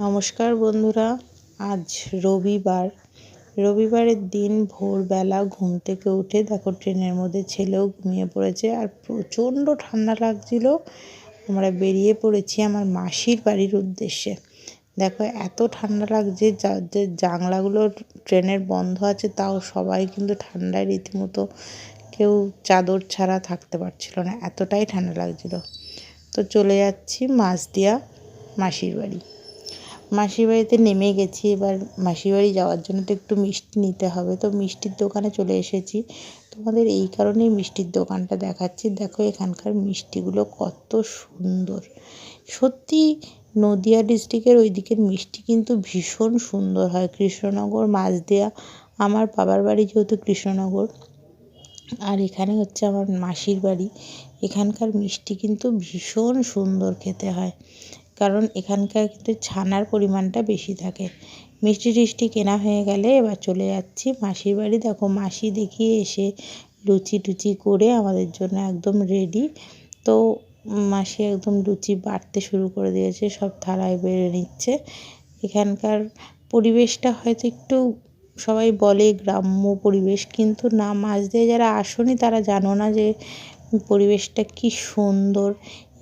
নমস্কার বন্ধুরা, আজ রবিবার। রবিবারের দিন ভোরবেলা ঘুম থেকে উঠে দেখো ট্রেনের মধ্যে ছেলেও ঘুমিয়ে পড়েছে আর প্রচণ্ড ঠান্ডা লাগছিল। আমরা বেরিয়ে পড়েছি আমার মাসির বাড়ির উদ্দেশ্যে। দেখো এত ঠান্ডা লাগছে, যে জানলাগুলো ট্রেনের বন্ধ আছে তাও সবাই কিন্তু ঠান্ডায় রীতিমতো কেউ চাদর ছাড়া থাকতে পারছিল না, এতটাই ঠান্ডা লাগছিল। তো চলে যাচ্ছি মাছদিয়া মাসির বাড়ি। মাসির বাড়িতে নেমে গেছি, এবার মাসির বাড়ি যাওয়ার জন্য তো একটু মিষ্টি নিতে হবে। তো মিষ্টির দোকানে চলে এসেছি। তোমাদের এই কারণেই মিষ্টির দোকানটা দেখাচ্ছি। দেখো এখানকার মিষ্টিগুলো কত সুন্দর। সত্যি নদিয়া ডিস্ট্রিক্টের ওই দিকের মিষ্টি কিন্তু ভীষণ সুন্দর হয়। কৃষ্ণনগর দেওয়া আমার বাবার বাড়ি যেহেতু কৃষ্ণনগর, আর এখানে হচ্ছে আমার মাসির বাড়ি। এখানকার মিষ্টি কিন্তু ভীষণ সুন্দর খেতে হয়। কারণ এখানকার কিন্তু ছানার পরিমাণটা বেশি থাকে। মিষ্টি টিষ্টি কেনা হয়ে গেলে এবার চলে যাচ্ছি মাসির বাড়ি। দেখো মাসি দেখিয়ে এসে লুচি টুচি করে আমাদের জন্য একদম রেডি তো মাসি একদম লুচি বাড়তে শুরু করে দিয়েছে, সব থালায় বেড়ে নিচ্ছে। এখানকার পরিবেশটা হয়তো একটু সবাই বলে গ্রাম্য পরিবেশ, কিন্তু না, মাছ দিয়ে যারা আসনি তারা জানো না যে পরিবেশটা কি সুন্দর।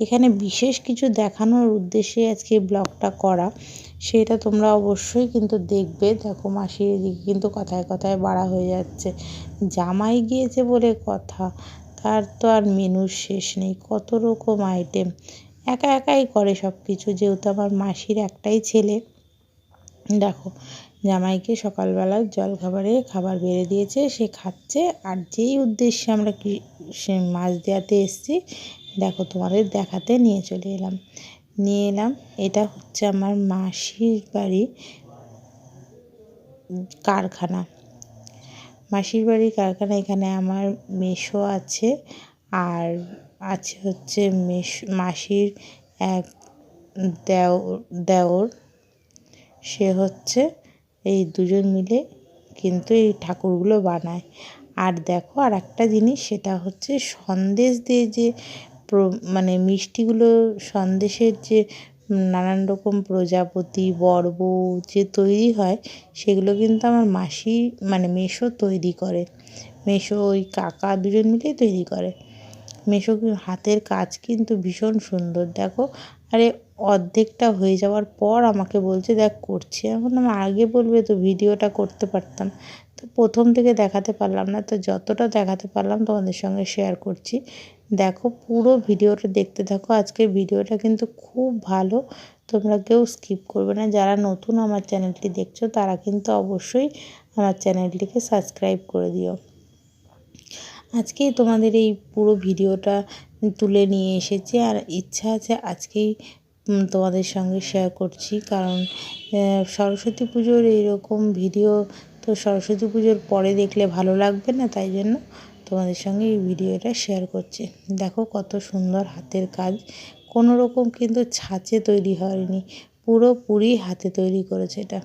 এখানে বিশেষ কিছু দেখানোর উদ্দেশ্যে আজকে ব্লগটা করা, সেটা তোমরা অবশ্যই কিন্তু দেখবে। দেখো মাসির এদিকে কিন্তু কথায় কথায় বাড়া হয়ে যাচ্ছে। জামাই গিয়েছে বলে কথা, তার তো আর মেনুর শেষ নেই। কত রকম আইটেম একা একাই করে সব কিছু যেহেতু আমার মাসির একটাই ছেলে। দেখো, জামাইকে সকালবেলা জলখাবারে খাবার বেড়ে দিয়েছে, সে খাচ্ছে। আর যেই উদ্দেশ্যে আমরা কি সে মাছ দেওয়াতে এসেছি দেখো, তোমাদের দেখাতে নিয়ে চলে এলাম। নিয়ে এলাম, এটা হচ্ছে আমার মাসির বাড়ি কারখানা। মাসির বাড়ির কারখানা, এখানে আমার মেশো আছে, আর আছে হচ্ছে মেশ মাসির এক দেও, দেওর। সে হচ্ছে এই দুজন মিলে কিন্তু এই ঠাকুরগুলো বানায়। আর দেখো আর একটা জিনিস, সেটা হচ্ছে সন্দেশ দিয়ে যে মানে মিষ্টিগুলো সন্দেশের যে নানান রকম প্রজাপতি বড়বৌ যে তৈরি হয়, সেগুলো কিন্তু আমার মাসি মানে মেসো তৈরি করে। মেসো ওই কাকা দুজন মিলেই তৈরি করে। মেসো হাতের কাজ কিন্তু ভীষণ সুন্দর। দেখো, আরে অর্ধেকটা হয়ে যাওয়ার পর আমাকে বলছে, দেখ, করছি। এখন আমি আগে বলবে তো ভিডিওটা করতে পারতাম। তো প্রথম থেকে দেখাতে পারলাম না। তো যতটা দেখাতে পারলাম তোমাদের সঙ্গে শেয়ার করছি। দেখো পুরো ভিডিওটা দেখতে থাকো। আজকের ভিডিওটা কিন্তু খুব ভালো। তোমরা কেউ স্কিপ করবে না। যারা নতুন আমার চ্যানেলটি দেখছ, তারা কিন্তু অবশ্যই আমার চ্যানেলটিকে সাবস্ক্রাইব করে দিও। আজকেই তোমাদের এই পুরো ভিডিওটা তুলে নিয়ে এসেছি। আর ইচ্ছা আছে আজকেই তোমাদের সঙ্গে শেয়ার করছি। কারণ সরস্বতী পুজোর এইরকম ভিডিও, তো সরস্বতী পুজোর পরে দেখলে ভালো লাগবে না? তাই জন্য তোমাদের সঙ্গে এই ভিডিওটা শেয়ার করছি। দেখো কত সুন্দর হাতের কাজ। কোনো রকম কিন্তু ছাঁচে তৈরি হয়নি। পুরোপুরি হাতে তৈরি করেছে এটা।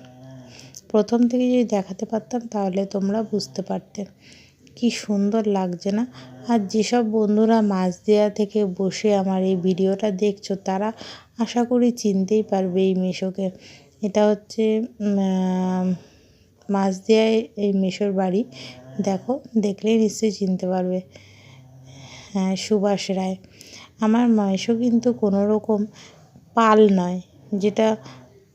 প্রথম থেকে যদি দেখাতে পারতাম তাহলে তোমরা বুঝতে পারতে। কি সুন্দর লাগছে না? আর যেসব বন্ধুরা মাছ দেওয়া থেকে বসে আমার এই ভিডিওটা দেখছ, তারা আশা করি চিনতেই পারবে এই মেশোকে। এটা হচ্ছে মাছ দেওয়ায় এই মেশোর বাড়ি। দেখো, দেখলেই নিশ্চয়ই চিনতে পারবে। হ্যাঁ সুভাষ রায়। আমার মায়েশও কিন্তু কোনো রকম পাল নয়, যেটা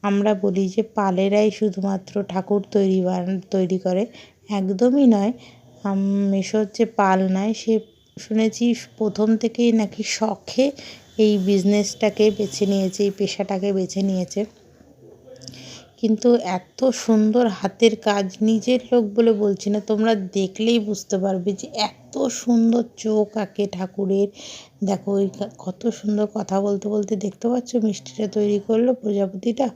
আমরা বলি যে পালেরাই শুধুমাত্র ঠাকুর তৈরি তৈরি করে। একদমই নয় মেশো হচ্ছে পাল নয়, সে শুনেছি প্রথম থেকেই নাকি শখে এই বিজনেসটাকে বেছে নিয়েছে, এই পেশাটাকে বেছে নিয়েছে। কিন্তু এত সুন্দর হাতের কাজ, নিজের লোক বলে বলছি না, তোমরা দেখলেই বুঝতে পারবে যে এত সুন্দর চোখ আঁকে ঠাকুরের। দেখো ওই কত সুন্দর কথা বলতে বলতে দেখতে পাচ্ছ, মিষ্টিটা তৈরি করল, প্রজাপতিটা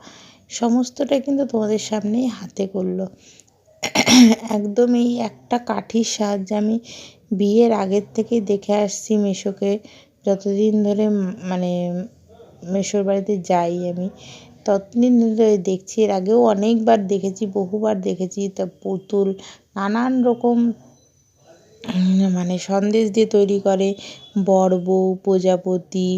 সমস্তটা কিন্তু তোমাদের সামনেই হাতে করল। একদম এই একটা কাঠির সাহায্যে আমি বিয়ের আগের থেকেই দেখে আসছি মেশোকে। যতদিন ধরে মানে মেশোর বাড়িতে যাই আমি ধরে দেখছি, এর আগেও অনেকবার দেখেছি, বহুবার দেখেছি। তা পুতুল নানান রকম মানে সন্দেশ দিয়ে তৈরি করে। বড় বউ, প্রজাপতি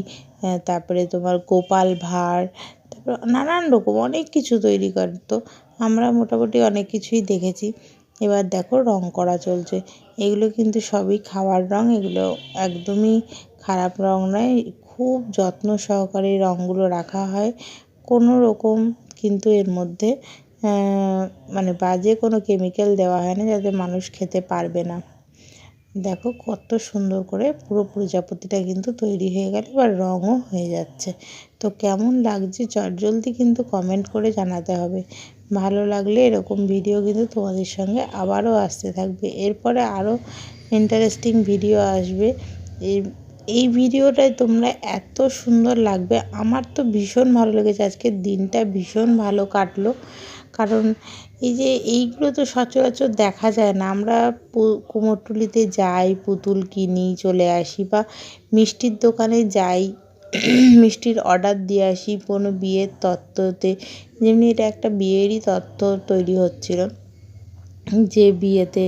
তারপরে তোমার গোপাল ভাঁড়, তারপরে নানান রকম অনেক কিছু তৈরি করে। তো আমরা মোটামুটি অনেক কিছুই দেখেছি। এবার দেখো রং করা চলছে। এগুলো কিন্তু সবই খাওয়ার রং, এগুলো একদমই খারাপ রং নয়। খুব যত্ন সহকারে রঙগুলো রাখা হয়। কোনো রকম কিন্তু এর মধ্যে মানে বাজে কোনো কেমিক্যাল দেওয়া হয় না যাতে মানুষ খেতে পারবে না। দেখো কত সুন্দর করে পুরো প্রজাপতিটা কিন্তু তৈরি হয়ে গেল, এবার রঙও হয়ে যাচ্ছে। তো কেমন লাগছে চটজলদি কিন্তু কমেন্ট করে জানাতে হবে। ভালো লাগলে এরকম ভিডিও কিন্তু তোমাদের সঙ্গে আবারও আসতে থাকবে। এরপরে আরও ইন্টারেস্টিং ভিডিও আসবে। এই এই ভিডিওটায় তোমরা এত সুন্দর লাগবে। আমার তো ভীষণ ভালো লেগেছে। আজকের দিনটা ভীষণ ভালো কাটলো। কারণ এই যে এইগুলো তো সচরাচর দেখা যায় না। আমরা কুমোরটুলিতে যাই, পুতুল কিনি, চলে আসি বা মিষ্টির দোকানে যাই, মিষ্টির অর্ডার দিয়ে আসি, কোনো বিয়ের তত্ত্বতে। যেমনি এটা একটা বিয়েরই তত্ত্ব তৈরি হচ্ছিল। যে বিয়েতে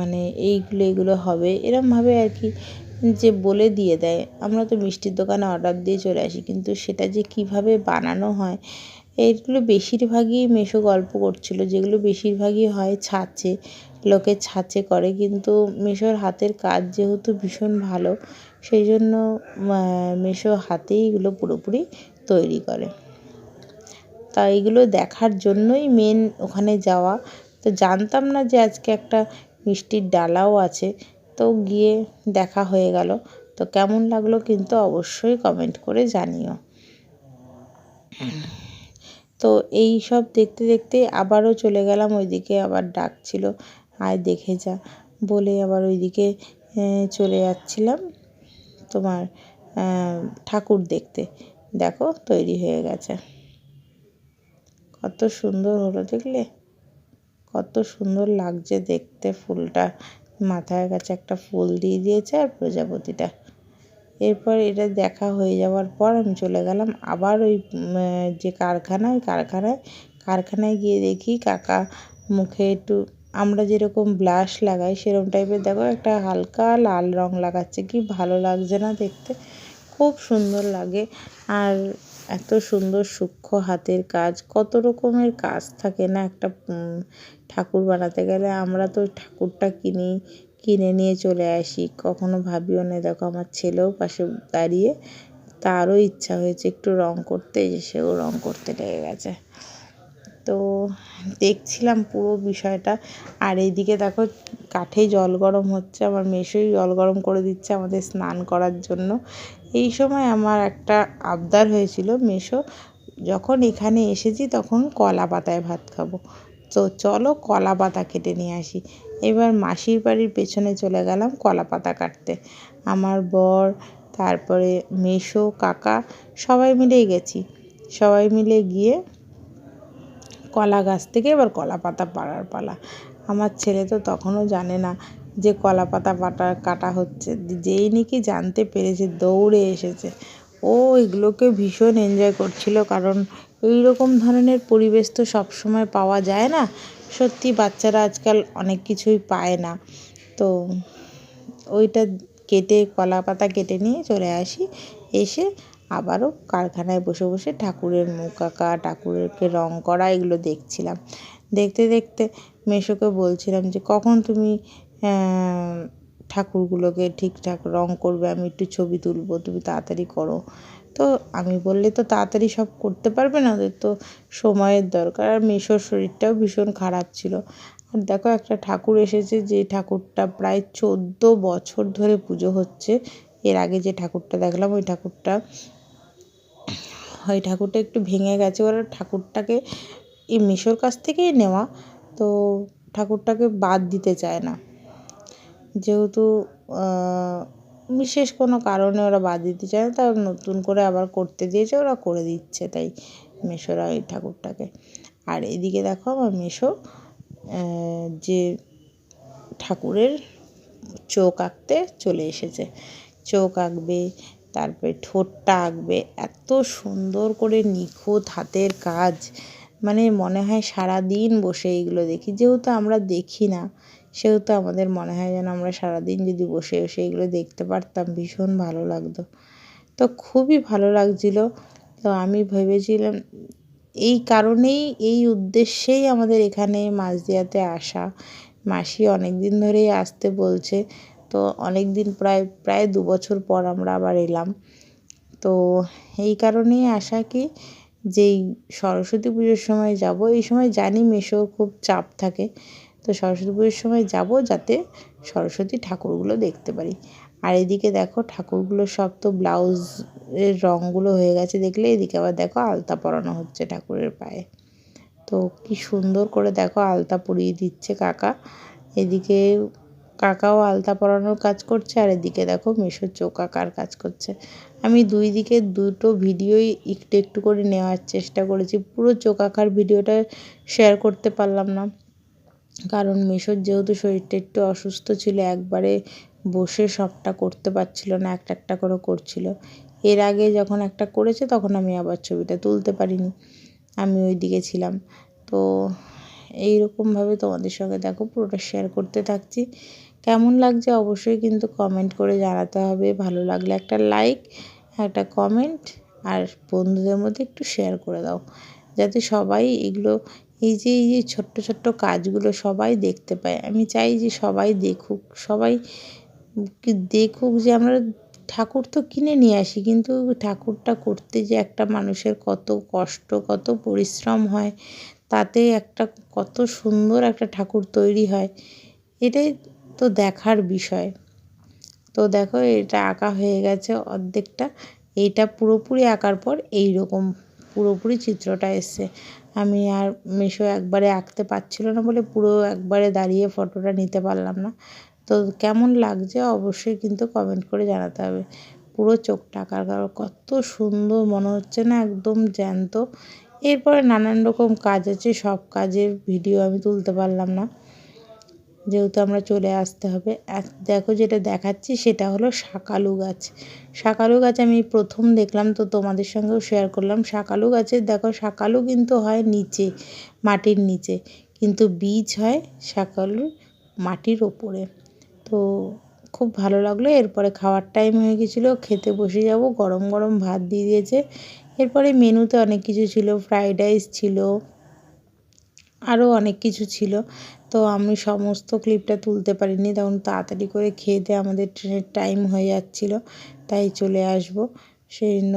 মানে এইগুলো, এগুলো হবে। এরমভাবে আর কি যে বলে দিয়ে দেয়। আমরা তো মিষ্টির দোকানে অর্ডার দিয়ে চলে আসি, কিন্তু সেটা যে কীভাবে বানানো হয় এইগুলো বেশিরভাগই মেশো গল্প করছিল, যেগুলো বেশিরভাগই হয় ছাঁচে, লোকে ছাঁচে করে। কিন্তু মেশোর হাতের কাজ যেহেতু ভীষণ ভালো, সেই জন্য মেশো হাতেই এগুলো পুরোপুরি তৈরি করে। তা এগুলো দেখার জন্যই মেন ওখানে যাওয়া। তো জানতাম না যে আজকে একটা মিষ্টির ডালাও আছে। তো গিয়ে দেখা হয়ে গেল। তো কেমন লাগল কিন্তু অবশ্যই কমেন্ট করে জানিও। তো এই সব দেখতে দেখতে আবারও চলে গেলাম। ওইদিকে আবার ডাকছিল আয় দেখে যা। বলে আবার ওইদিকে চলে যাচ্ছিলাম তোমার ঠাকুর দেখতে। দেখো, তৈরি হয়ে গেছে। কত সুন্দর হলো দেখলে। কত সুন্দর লাগছে দেখতে ফুলটা। মাথার কাছে একটা ফুল দিয়ে দিয়েছে আর প্রজাপতিটা। এরপর এটা দেখা হয়ে যাওয়ার পর আমি চলে গেলাম আবার ওই যে কারখানায় কারখানায়। কারখানায় গিয়ে দেখি কাকা মুখে একটু, আমরা যেরকম ব্লাশ লাগাই সেরকম টাইপের, দেখো একটা হালকা লাল রং লাগাচ্ছে, কি ভালো লাগছে না দেখতে। খুব সুন্দর লাগে। আর এত সুন্দর সূক্ষ্ম হাতের কাজ, কত রকমের কাজ থাকে না? একটা ঠাকুর বানাতে গেলে আমরা তো ঠাকুরটা কিনি, কিনে নিয়ে চলে আসি। কখনো ভাবিও না, দেখো আমার ছেলেও পাশে দাঁড়িয়ে তারও ইচ্ছা হয়েছে একটু রং করতে সেও রং করতে লেগে গেছে। তো দেখছিলাম পুরো বিষয়টা। আর এইদিকে দেখো কাঠে জল গরম হচ্ছে, আমার মেশোই জল গরম করে দিচ্ছে আমাদের স্নান করার জন্য। এই সময় আমার একটা আবদার হয়েছিল মেশো, যখন এখানে এসেছি তখন কলা পাতায় ভাত খাব। তো চলো কলা পাতা কেটে নিয়ে আসি। এবার মাসির বাড়ির পেছনে চলে গেলাম কলা পাতা কাটতে। আমার বর, তারপরে মেশো, কাকা, সবাই মিলেই গেছি। সবাই মিলে গিয়ে কলা গাছ থেকে এবার কলা পাতা পাড়ার পালা। আমার ছেলে তো তখনও জানে না যে কলা পাতা পাটা কাটা হচ্ছে, যেই নাকি জানতে পেরেছে, দৌড়ে এসেছে। ও এগুলোকে ভীষণ এনজয় করছিল, কারণ এই রকম ধরনের পরিবেশ তো সবসময় পাওয়া যায় না। সত্যি বাচ্চারা আজকাল অনেক কিছুই পায় না। তো ওইটা কেটে কলা পাতা কেটে নিয়ে চলে আসি। এসে আবারও কারখানায় বসে বসে ঠাকুরের মুখ আঁকা, ঠাকুরকে রং করা, এগুলো দেখছিলাম। দেখতে দেখতে মেশোকে বলছিলাম যে, কখন তুমি ঠাকুরগুলোকে ঠিকঠাক রং করবে, আমি একটু ছবি তুলবো, তুমি তাড়াতাড়ি করো। তো আমি বললে তো তাড়াতাড়ি সব করতে পারবে না, ওদের তো সময়ের দরকার। আর মেশোর শরীরটাও ভীষণ খারাপ ছিল। আর দেখো একটা ঠাকুর এসেছে, যে ঠাকুরটা প্রায় চোদ্দ বছর ধরে পুজো হচ্ছে। এর আগে যে ঠাকুরটা দেখলাম, ওই ঠাকুরটা ওই ঠাকুরটা একটু ভেঙে গেছে। ওরা ঠাকুরটাকে এই মিশোর কাছ থেকেই নেওয়া, তো ঠাকুরটাকে বাদ দিতে চায় না। যেহেতু বিশেষ কোনো কারণে ওরা বাদ দিতে চায় না তা নতুন করে আবার করতে দিয়েছে, ওরা করে দিচ্ছে তাই মেশোরা ওই ঠাকুরটাকে। আর এদিকে দেখো আমার মেশো যে ঠাকুরের চোখ আঁকতে চলে এসেছে। চোখ আঁকবে, তারপরে ঠোঁটটা আঁকবে, এত সুন্দর করে নিখুঁত হাতের কাজ। মানে মনে হয় সারাদিন বসে এইগুলো দেখি, যেহেতু আমরা দেখি না সেহেতু আমাদের মনে হয় যেন আমরা সারাদিন যদি বসে বসে এগুলো দেখতে পারতাম, ভীষণ ভালো লাগতো। তো খুবই ভালো লাগছিল। তো আমি ভেবেছিলাম এই কারণেই, এই উদ্দেশ্যেই আমাদের এখানে মাঝদিয়াতে আসা। মাসি অনেক দিন ধরেই আসতে বলছে। তো অনেক দিন প্রায় প্রায় দু বছর পর আমরা আবার এলাম। তো এই কারণেই আসা কি, যেই সরস্বতী পুজোর সময় যাব, এই সময় জানি মেশোর খুব চাপ থাকে। তো সরস্বতী পুজোর সময় যাব যাতে সরস্বতী ঠাকুরগুলো দেখতে পারি। আর এদিকে দেখো ঠাকুরগুলো সব তো ব্লাউজের রঙগুলো হয়ে গেছে দেখলে, এদিকে আবার দেখো আলতা পরানো হচ্ছে ঠাকুরের পায়ে। তো কি সুন্দর করে দেখো আলতা পরিয়ে দিচ্ছে কাকা। এদিকে কাকাও আলতা পরানোর কাজ করছে, আর এদিকে দেখো মেশো চোখ কাজ করছে। আমি দুই দিকে দুটো ভিডিওই একটু একটু করে নেওয়ার চেষ্টা করেছি, পুরো চোখ আঁকার ভিডিওটা শেয়ার করতে পারলাম না। কারণ মেশোর যেহেতু শরীরটা একটু অসুস্থ ছিল, একবারে বসে সবটা করতে পারছিল না, একটা একটা করে করছিল। এর আগে যখন একটা করেছে, তখন আমি আবার ছবিটা তুলতে পারিনি। আমি ওই দিকে ছিলাম। তো এই এইরকমভাবে তোমাদের সঙ্গে দেখো, পুরোটা শেয়ার করতে থাকছি। কেমন লাগছে অবশ্যই কিন্তু কমেন্ট করে জানাতে হবে। ভালো লাগলে একটা লাইক একটা কমেন্ট আর বন্ধুদের মধ্যে একটু শেয়ার করে দাও। যাতে সবাই এগুলো এই যে এই যে ছোট্ট ছোট্ট কাজগুলো সবাই দেখতে পায়। আমি চাই যে সবাই দেখুক সবাই দেখুক যে আমরা ঠাকুর তো কিনে নিয়ে আসি, কিন্তু ঠাকুরটা করতে যে একটা মানুষের কত কষ্ট, কত পরিশ্রম হয়, তাতে একটা কত সুন্দর একটা ঠাকুর তৈরি হয়, এটাই তো দেখার বিষয়। তো দেখো, এটা আঁকা হয়ে গেছে অর্ধেকটা, এইটা পুরোপুরি আঁকার পর এই রকম পুরোপুরি চিত্রটা এসছে। আমি আর মিশো একবারে আঁকতে পারছিল না বলে পুরো একবারে দাঁড়িয়ে ফটোটা নিতে পারলাম না। তো কেমন লাগছে অবশ্যই কিন্তু কমেন্ট করে জানাতে হবে। পুরো চোখটা আঁকার কারণ কত সুন্দর মনে হচ্ছে না একদম জ্যান্ত। এরপরে নানান রকম কাজ আছে, সব কাজের ভিডিও আমি তুলতে পারলাম না। যেহেতু আমরা চলে আসতে হবে। এক, দেখো যেটা দেখাচ্ছি সেটা হলো শাকালু গাছ। শাকালু গাছ আমি প্রথম দেখলাম তো তোমাদের সঙ্গেও শেয়ার করলাম। শাকালু গাছের দেখো, শাকালু কিন্তু হয় নিচে, মাটির নিচে। কিন্তু বীজ হয় শাকালু মাটির ওপরে। তো খুব ভালো লাগল। এরপরে খাওয়ার টাইম হয়ে গেছিল। খেতে বসে যাব। গরম গরম ভাত দিয়ে দিয়েছে। এরপরে মেনুতে অনেক কিছু ছিল। ফ্রাইড রাইস ছিল। আরও অনেক কিছু ছিল। তো আমি সমস্ত ক্লিপটা তুলতে পারিনি। তখন তাড়াতাড়ি করে খেয়ে দিয়ে আমাদের ট্রেনের টাইম হয়ে যাচ্ছিল। তাই চলে আসব। সেই জন্য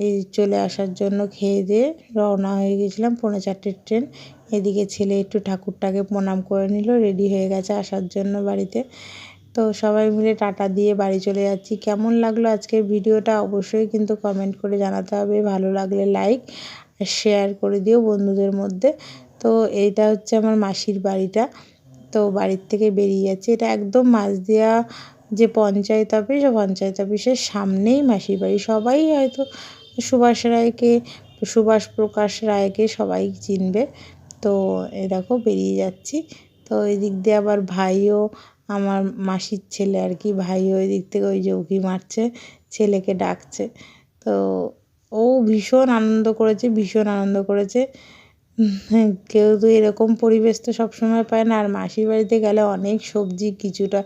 এই চলে আসার জন্য খেয়ে দিয়ে রওনা হয়ে গেছিলাম পৌনে চারটের ট্রেন। এদিকে ছেলে একটু ঠাকুরটাকে প্রণাম করে নিল রেডি হয়ে গেছে আসার জন্য বাড়িতে। তো সবাই মিলে টাটা দিয়ে বাড়ি চলে যাচ্ছি। কেমন লাগল আজকের ভিডিওটা অবশ্যই কিন্তু কমেন্ট করে জানাতে হবে। ভালো লাগলে লাইক শেয়ার করে দিও বন্ধুদের মধ্যে। তো এইটা হচ্ছে আমার মাসির বাড়িটা। তো বাড়ির থেকে বেরিয়ে যাচ্ছে। এটা একদম মাঝদিয়া যে পঞ্চায়েত অফিস ও পঞ্চায়েত অফিসের সামনেই মাসির বাড়ি। সবাই হয়তো সুভাষ রায়কে, সুভাষ প্রকাশ রায়কে সবাই চিনবে। তো এরকম বেরিয়ে যাচ্ছি। তো এই দিক দিয়ে আবার ভাইও, আমার মাসির ছেলে আর কি, ভাইও ওই দিক থেকে ওই যে উঁকি মারছে, ছেলেকে ডাকছে। তো ও ভীষণ আনন্দ করেছে, ভীষণ আনন্দ করেছে। কেউ তো এরকম পরিবেশ তো সবসময় পায় না। আর মাসির বাড়িতে গেলে অনেক সবজি, কিছুটা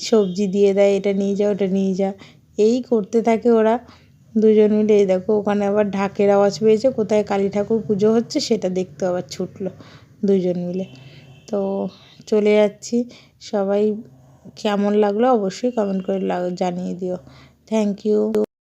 সবজি দিয়ে দেয়, এটা নিয়ে যা ওটা নিয়ে যা এই করতে থাকে ওরা। দুজন মিলে এই দেখো, ওখানে আবার ঢাকের আওয়াজ পেয়েছে, কোথায় কালী ঠাকুর পুজো হচ্ছে সেটা দেখতে আবার ছুটলো দুজন মিলে। তো চলে যাচ্ছি। সবাই কেমন লাগল অবশ্যই কমেন্ট করে জানিয়ে দিও। Thank you